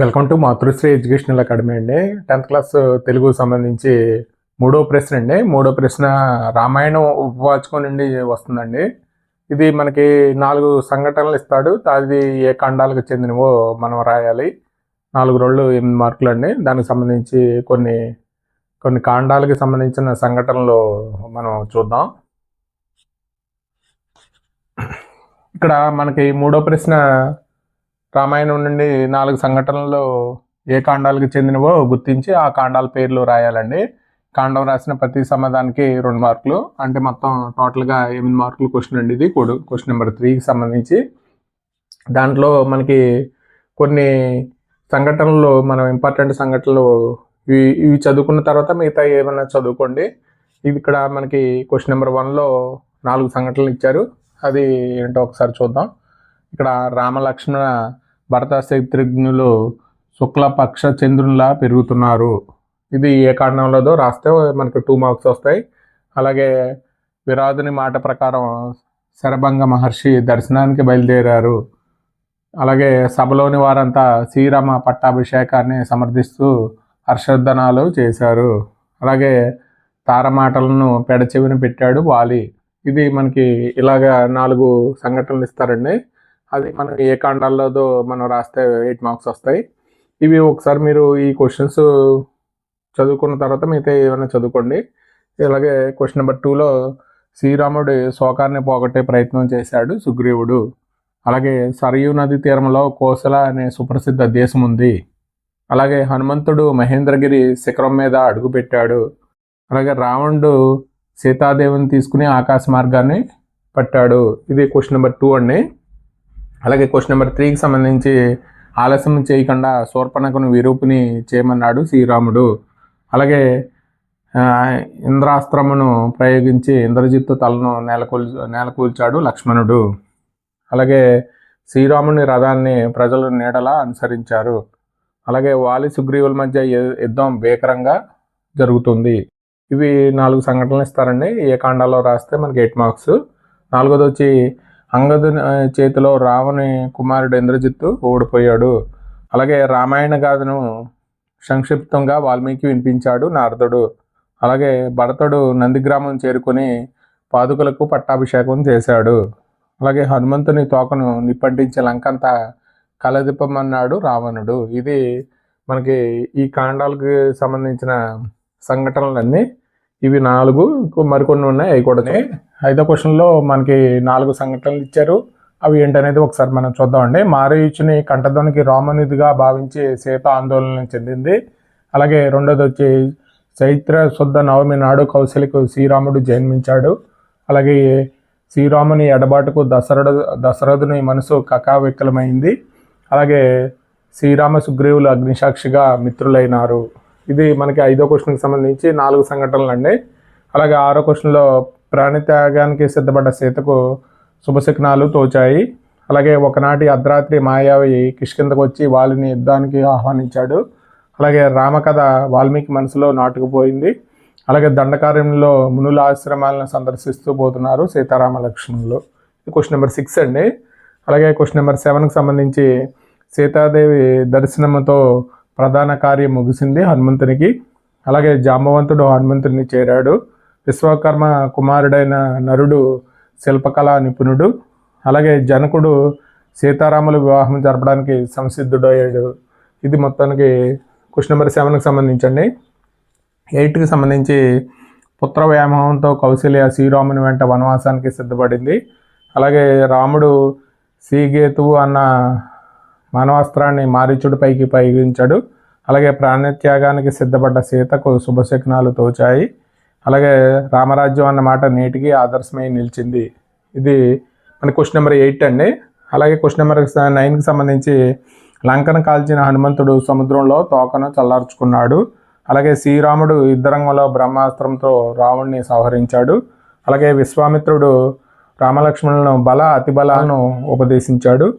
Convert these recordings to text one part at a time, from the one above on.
Welcome to Matrusri educational academy అండి. Tenth class Telugu సంబంధించి మూడో ప్రశ్న అండి. మూడో ప్రశ్న రామాయణం ఉపవాచకం నుండి వస్తుందండి. ఇది మనకి నాలుగు సంఘటనలు ఇస్తాడు. అది ఏ ఖండాలకు చెందినవో మనం రాయాలి. నాలుగు రోజులు ఎనిమిది మార్కులు అండి. దానికి సంబంధించి కొన్ని కొన్ని కాండాలకు సంబంధించిన సంఘటనలు మనం చూద్దాం. ఇక్కడ మనకి మూడో ప్రశ్న రామాయణం నుండి నాలుగు సంఘటనలు ఏ కాండాలకు చెందినవో గుర్తించి ఆ కాండాల పేర్లు రాయాలండి. కాండం రాసిన ప్రతి సమాధానానికి రెండు మార్కులు. అంటే మొత్తం టోటల్గా ఎనిమిది మార్కులు క్వశ్చన్ అండి ఇది. కోడు క్వశ్చన్ నెంబర్ త్రీకి సంబంధించి. దాంట్లో మనకి కొన్ని సంఘటనలు మనం ఇంపార్టెంట్ సంఘటనలు ఇవి ఇవి చదువుకున్న తర్వాత మిగతా ఏమైనా చదువుకోండి. ఇది ఇక్కడ మనకి క్వశ్చన్ నెంబర్ వన్లో నాలుగు సంఘటనలు ఇచ్చారు. అది ఏంటో ఒకసారి చూద్దాం. ఇక్కడ రామలక్ష్మణ భరత శత్రుఘ్నులు శుక్లపక్ష చంద్రునిలా పెరుగుతున్నారు. ఇది ఏ కారణంలోదో రాస్తే మనకు టూ మార్క్స్ వస్తాయి. అలాగే విరాధుని మాట ప్రకారం శరభంగ మహర్షి దర్శనానికి బయలుదేరారు. అలాగే సభలోని వారంతా శ్రీరామ పట్టాభిషేకాన్ని సమర్థిస్తూ హర్షవర్ధనాలు చేశారు. అలాగే తారమాటలను పెడచెవిన పెట్టాడు వాలి. ఇది మనకి ఇలాగ నాలుగు సంఘటనలు ఇస్తారండి. అది మనకి ఏ కాండాల్లోదో మనం రాస్తే ఎయిట్ మార్క్స్ వస్తాయి. ఇవి ఒకసారి మీరు ఈ క్వశ్చన్స్ చదువుకున్న తర్వాత మిగతా ఏమైనా చదువుకోండి. ఇలాగే క్వశ్చన్ నెంబర్ టూలో శ్రీరాముడు శోకాన్ని పోగొట్టే ప్రయత్నం చేశాడు సుగ్రీవుడు. అలాగే సరయూ నది తీరంలో కోసల అనే సుప్రసిద్ధ దేశం ఉంది. అలాగే హనుమంతుడు మహేంద్రగిరి శిఖరం మీద అడుగుపెట్టాడు అలాగే రావణుడు సీతాదేవిని తీసుకుని ఆకాశ మార్గాన్ని పట్టాడు. ఇది క్వశ్చన్ నెంబర్ టూ అండి. అలాగే క్వశ్చన్ నెంబర్ త్రీకి సంబంధించి ఆలస్యం చేయకుండా శూర్పణకును విరూపుని చేయమన్నాడు శ్రీరాముడు. అలాగే ఇంద్రాస్త్రమును ప్రయోగించి ఇంద్రజిత్తు తలను నేలకూల్ నేలకూల్చాడు లక్ష్మణుడు. అలాగే శ్రీరాముని రథాన్ని ప్రజలు నీడలా అనుసరించారు. అలాగే వాలి సుగ్రీవుల మధ్య యుద్ధం భీకరంగా జరుగుతుంది. ఇవి నాలుగు సంఘటనలు ఇస్తారండి. ఏ కాండాలో రాస్తే మనకి ఎయిట్ మార్క్స్. నాలుగోది వచ్చి అంగదు చేతిలో రావణి కుమారుడు ఇంద్రజిత్తు ఓడిపోయాడు. అలాగే రామాయణ గాథను సంక్షిప్తంగా వాల్మీకి వినిపించాడు నారదుడు. అలాగే భరతుడు నందిగ్రామం చేరుకొని పాదుకులకు పట్టాభిషేకం చేశాడు. అలాగే హనుమంతుని తోకను నిప్పంటించే లంకంతా కలదిప్పమన్నాడు రావణుడు. ఇది మనకి ఈ కాండాలకు సంబంధించిన సంఘటనలన్నీ ఇవి నాలుగు మరికొన్ని ఉన్నాయి అవి కూడా ఐదో క్వశ్చన్లో మనకి నాలుగు సంఘటనలు ఇచ్చారు. అవి ఏంటనేది ఒకసారి మనం చూద్దామండి. మారీచుని కంఠధ్వనికి రామనిధిగా భావించి సీత ఆందోళన చెందింది. అలాగే రెండోది వచ్చి చైత్ర శుద్ధ నవమి నాడు కౌశలికు శ్రీరాముడు జన్మించాడు. అలాగే శ్రీరాముని ఎడబాటుకు దశరథ దశరథుని మనసు కకావికలమైంది. అలాగే శ్రీరామ సుగ్రీవులు అగ్నిసాక్షిగా మిత్రులైనారు. ఇది మనకి ఐదో క్వశ్చన్కి సంబంధించి నాలుగు సంఘటనలు అండి. అలాగే ఆరో క్వశ్చన్లో ప్రాణత్యాగానికి సిద్ధపడ్డ సీతకు శుభశకునాలు తోచాయి. అలాగే ఒకనాటి అర్ధరాత్రి మాయావి కిష్కిందకు వచ్చి వాళ్ళని యుద్ధానికి ఆహ్వానించాడు. అలాగే రామకథ వాల్మీకి మనసులో నాటుకుపోయింది. అలాగే దండకార్యంలో మునుల ఆశ్రమాలను సందర్శిస్తూ పోతున్నారు సీతారామ లక్ష్మణులు. క్వశ్చన్ నెంబర్ సిక్స్ అండి. అలాగే క్వశ్చన్ నెంబర్ సెవెన్కి సంబంధించి సీతాదేవి దర్శనంతో ప్రధాన కార్యం ముగిసింది. హనుమంతునికి అలాగే జాంబవంతుడు హనుమంతుడిని చేరాడు. విశ్వకర్మ కుమారుడైన నరుడు శిల్పకళా నిపుణుడు అలాగే జనకుడు సీతారాముల వివాహం జరపడానికి సంసిద్ధుడయ్యాడు. ఇది మొత్తానికి క్వశ్చన్ నెంబర్ సెవెన్కి సంబంధించండి. ఎయిట్కి సంబంధించి పుత్ర వ్యామోహంతో కౌశల్య శ్రీరాముని వెంట వనవాసానికి సిద్ధపడింది. అలాగే రాముడు సీగేతువు అన్న మానవాస్త్రాన్ని మారీచుడిపైకి పైగించాడు. అలాగే ప్రాణత్యాగానికి సిద్ధపడ్డ సీతకు శుభశకునాలు తోచాయి. అలాగే రామరాజ్యం అన్న మాట నేటికి ఆదర్శమై నిలిచింది. ఇది మన క్వశ్చన్ నెంబర్ ఎయిట్ అండి. అలాగే క్వశ్చన్ నెంబర్ నైన్కి సంబంధించి లంకను కాల్చిన హనుమంతుడు సముద్రంలో తోకను చల్లార్చుకున్నాడు. అలాగే శ్రీరాముడు యుద్ధరంగంలో బ్రహ్మాస్త్రంతో రావణ్ణి సంహరించాడు. అలాగే విశ్వామిత్రుడు రామలక్ష్మణులను బల అతిబలాలను ఉపదేశించాడు.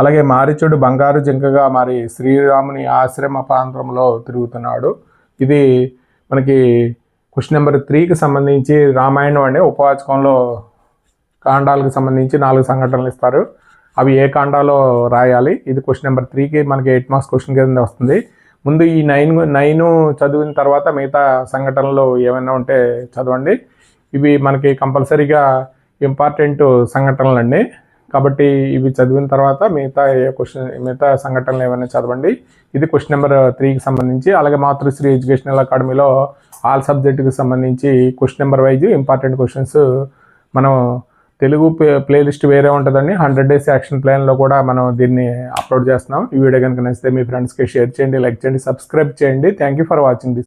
అలాగే మారీచుడు బంగారు జింకగా మారి శ్రీరాముని ఆశ్రమ ప్రాంతంలో తిరుగుతున్నాడు. ఇది మనకి క్వశ్చన్ నెంబర్ త్రీకి సంబంధించి రామాయణం అనే ఉపవాచకంలో కాండాలకు సంబంధించి నాలుగు సంఘటనలు ఇస్తారు. అవి ఏ కాండాలో రాయాలి? ఇది క్వశ్చన్ నెంబర్ త్రీకి మనకి ఎయిట్ మార్క్స్ క్వశ్చన్ కింద వస్తుంది. ముందు ఈ నైన్ నైన్ చదివిన తర్వాత మిగతా సంఘటనలు ఏమైనా ఉంటే చదవండి. ఇవి మనకి కంపల్సరీగా ఇంపార్టెంట్ సంఘటనలు అండి కాబట్టి ఇవి చదివిన తర్వాత మిగతా ఏ క్వశ్చన్ మిగతా సంఘటనలు ఏమైనా చదవండి. ఇది క్వశ్చన్ నెంబర్ త్రీకి సంబంధించి అలాగే మాతృశ్రీ ఎడ్యుకేషనల్ అకాడమీలో ఆల్ సబ్జెక్టుకి సంబంధించి question number wise important questions మనం తెలుగు ప్లేలిస్ట్ వేరే ఉంటుందండి. హండ్రెడ్ డేస్ యాక్షన్ ప్లాన్లో కూడా మనం దీన్ని అప్లోడ్ చేస్తున్నాం. ఈ వీడియో కనుక నచ్చితే మీ ఫ్రెండ్స్కి షేర్ చేయండి లైక్ చేయండి సబ్స్క్రైబ్ చేయండి. Thank you for watching this